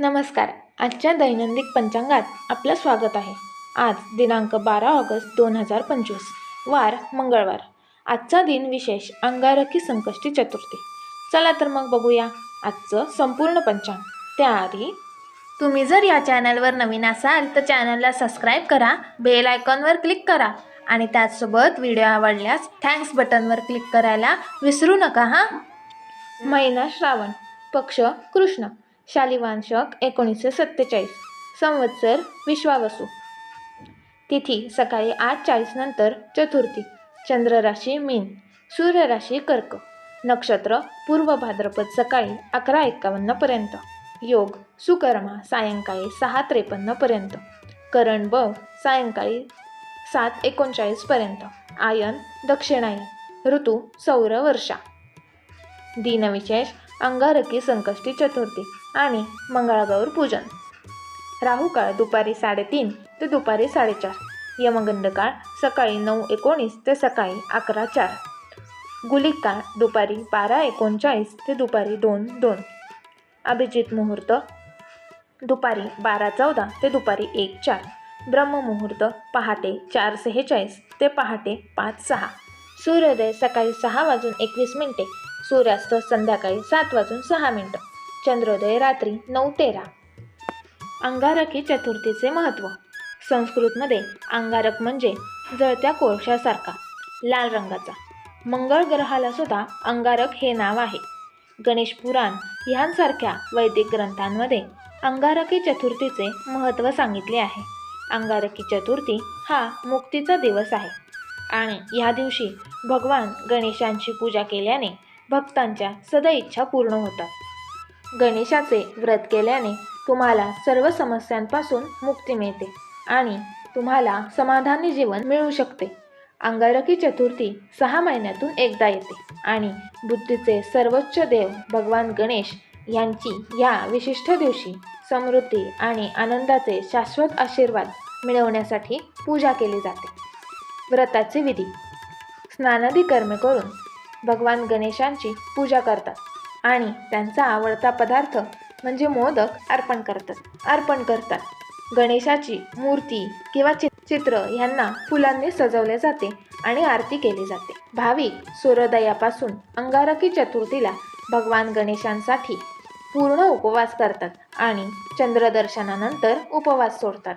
नमस्कार. आजच्या दैनंदिन पंचांगात आपलं स्वागत आहे. आज दिनांक बारा ऑगस्ट दोन हजार पंचवीस वार मंगळवार. आजचा दिन विशेष अंगारकी संकष्टी चतुर्थी. चला तर मग बघूया आजचं संपूर्ण पंचांग. त्याआधी तुम्ही जर या चॅनलवर नवीन असाल तर चॅनलला सबस्क्राईब करा बेल आयकॉनवर क्लिक करा आणि त्याचसोबत व्हिडिओ आवडल्यास थँक्स बटनवर क्लिक करायला विसरू नका हां? महिना श्रावण पक्ष कृष्ण. शालिवांशक एकोणीसशे सत्तेचाळीस. संवत्सर विश्वावसू. तिथी सकाळी आठ चाळीस नंतर चतुर्थी. चंद्र राशी मीन. सूर्य राशी कर्क. नक्षत्र पूर्व भाद्रपद सकाळी अकरा एक्कावन्नपर्यंत योग सुकर्मा सायंकाळी सहा त्रेपन्नपर्यंत करण ब सायंकाळी सात एकोणचाळीसपर्यंत आयन दक्षिणायन. ऋतू सौर वर्षा. दिनविशेष अंगारकी संकष्टी चतुर्थी. आणि मंगळागौर पूजन. राहू काळ दुपारी साडेतीन ते दुपारी साडेचार. यमगंड काळ सकाळी नऊ एकोणीस ते सकाळी अकरा चार. गुलिक काळ दुपारी बारा एकोणचाळीस ते दुपारी दोन दोन. अभिजित मुहूर्त दुपारी बारा चौदा ते दुपारी एक चार. ब्रह्ममुहूर्त पहाटे चार सेहेचाळीस ते पहाटे पाच सहा. सूर्योदय सकाळी सहा वाजून एकवीस मिनिटे. सूर्यास्त संध्याकाळी सात वाजून सहा मिनिटं. चंद्रोदय रात्री नऊ तेरा. अंगारकी चतुर्थीचे महत्त्व संस्कृतमध्ये अंगारक म्हणजे जळत्या कोळशासारखा लाल रंगाचा. मंगळ ग्रहाला सुद्धा अंगारक हे नाव आहे. गणेश पुराण ह्यांसारख्या वैदिक ग्रंथांमध्ये अंगारकी चतुर्थीचे महत्त्व सांगितले आहे. अंगारकी चतुर्थी हा मुक्तीचा दिवस आहे. आणि या दिवशी भगवान गणेशांची पूजा केल्याने भक्तांच्या सदैच्छा पूर्ण होतात. गणेशाचे व्रत केल्याने तुम्हाला सर्व समस्यांपासून मुक्ती मिळते आणि तुम्हाला समाधानी जीवन मिळू शकते. अंगारकी चतुर्थी सहा महिन्यातून एकदा येते आणि बुद्धीचे सर्वोच्च देव भगवान गणेश यांची या विशिष्ट दिवशी समृद्धी आणि आनंदाचे शाश्वत आशीर्वाद मिळवण्यासाठी पूजा केली जाते. व्रताची विधी. स्नानादी कर्मे करून भगवान गणेशांची पूजा करतात. आणि त्यांचा आवडता पदार्थ म्हणजे मोदक अर्पण करतात. अर्पण करतात. गणेशाची मूर्ती किंवा चित्र यांना फुलांनी सजवले जाते आणि आरती केली जाते. भाविक सूर्योदयापासून अंगारकी चतुर्थीला भगवान गणेशांसाठी पूर्ण उपवास करतात आणि चंद्रदर्शनानंतर उपवास सोडतात.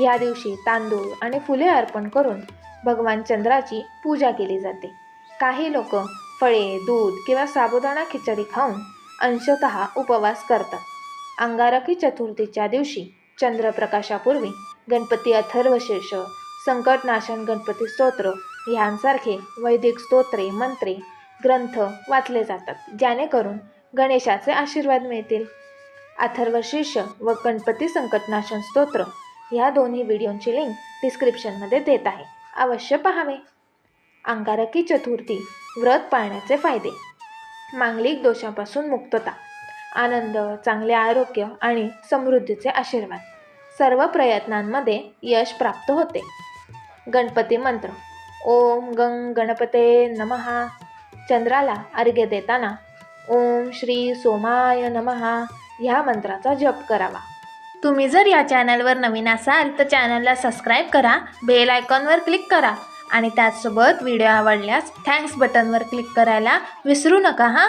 या दिवशी तांदूळ आणि फुले अर्पण करून भगवान चंद्राची पूजा केली जाते. काही लोक फळे दूध किंवा साबुदाणा खिचडी खाऊन अंशत उपवास करतात. अंगारकी चतुर्थीच्या दिवशी चंद्रप्रकाशापूर्वी गणपती अथर्वशीर्ष संकटनाशन गणपती स्तोत्र ह्यांसारखे वैदिक स्तोत्रे मंत्रे ग्रंथ वाचले जातात जेणेकरून गणेशाचे आशीर्वाद मिळतील. अथर्वशीर्ष व गणपती संकटनाशन स्तोत्र ह्या दोन्ही व्हिडिओंची लिंक डिस्क्रिप्शनमध्ये देत आहे. अवश्य पहावे. अंगारकी चतुर्थी व्रत पाळण्याचे फायदे. मांगलिक दोषापासून मुक्तता आनंद चांगले आरोग्य आणि समृद्धीचे आशीर्वाद. सर्व प्रयत्नांमध्ये यश प्राप्त होते. गणपती मंत्र. ओम गंग गणपते नमहा चंद्राला अर्घ्य देताना ओम श्री सोमाय नमहा ह्या मंत्राचा जप करावा. तुम्ही जर या चॅनलवर नवीन असाल तर चॅनलला सबस्क्राईब करा बेल आयकॉनवर क्लिक करा आणि त्याचसोबत व्हिडिओ आवडल्यास थँक्स बटनवर क्लिक करायला विसरू नका हां?